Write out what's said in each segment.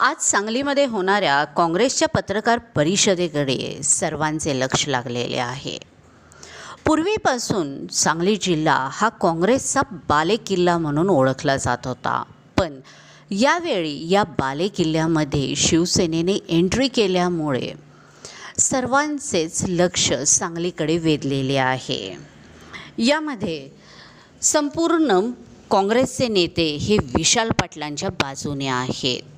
आज सांगलीमध्ये होणाऱ्या काँग्रेसच्या पत्रकार परिषदेकडे सर्वांचे लक्ष लागलेले आहे. पूर्वीपासून सांगली जिल्हा हा काँग्रेसचा बालेकिल्ला म्हणून ओळखला जात होता. पण यावेळी या बालेकिल्ल्यामध्ये शिवसेनेने एंट्री केल्यामुळे सर्वांचेच लक्ष सांगलीकडे वेधलेले आहे. यामध्ये संपूर्ण काँग्रेसचे नेते हे विशाल पाटलांच्या बाजूने आहेत.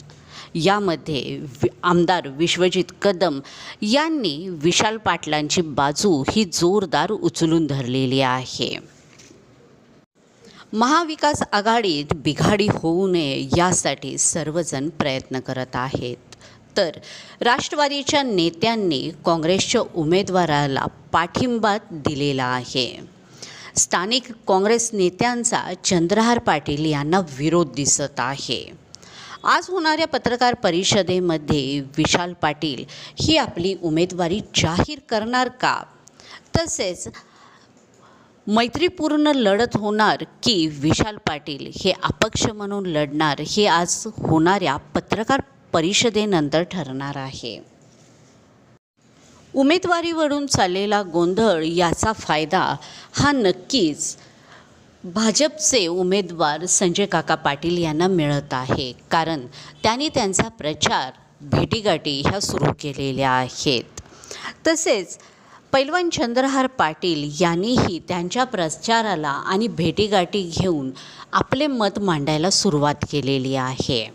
यामध्ये आमदार विश्वजित कदम यांनी विशाल पाटलांची बाजू ही जोरदार उचलून धरलेली आहे. महाविकास आघाडीत बिघाडी होऊ नये यासाठी सर्वजण प्रयत्न करत आहेत. तर राष्ट्रवादीच्या नेत्यांनी काँग्रेसच्या उमेदवाराला पाठिंबा दिलेला आहे. स्थानिक काँग्रेस नेत्यांचा चंद्रहार पाटील यांना विरोध दिसत आहे. आज होणाऱ्या पत्रकार परिषदेमध्ये विशाल पाटील ही आपली उमेदवारी जाहीर करणार का? तसेच मैत्रीपूर्ण लढत होणार की विशाल पाटील हे अपक्ष म्हणून लढणार हे आज होणाऱ्या पत्रकार परिषदेनंतर ठरणार आहे. उमेदवारीवरून चाललेला गोंधळ याचा फायदा हा नक्कीच भाजपचे उमेदवार संजय काका पाटील यांना मिळत आहे. कारण त्यांनी त्यांचा प्रचार भेटीगाठी ह्या सुरू केलेल्या आहेत. तसेच पैलवान चंद्रहार पाटील यांनीही त्यांच्या प्रचाराला आणि भेटीगाठी घेऊन आपले मत मांडायला सुरुवात केलेली आहे.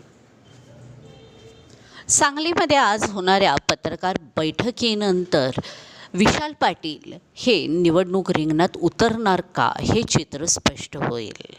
सांगलीमध्ये आज होणाऱ्या पत्रकार बैठकीनंतर विशाल पाटील हे निवडणूक रिंगणात उतरणार का हे चित्र स्पष्ट होईल.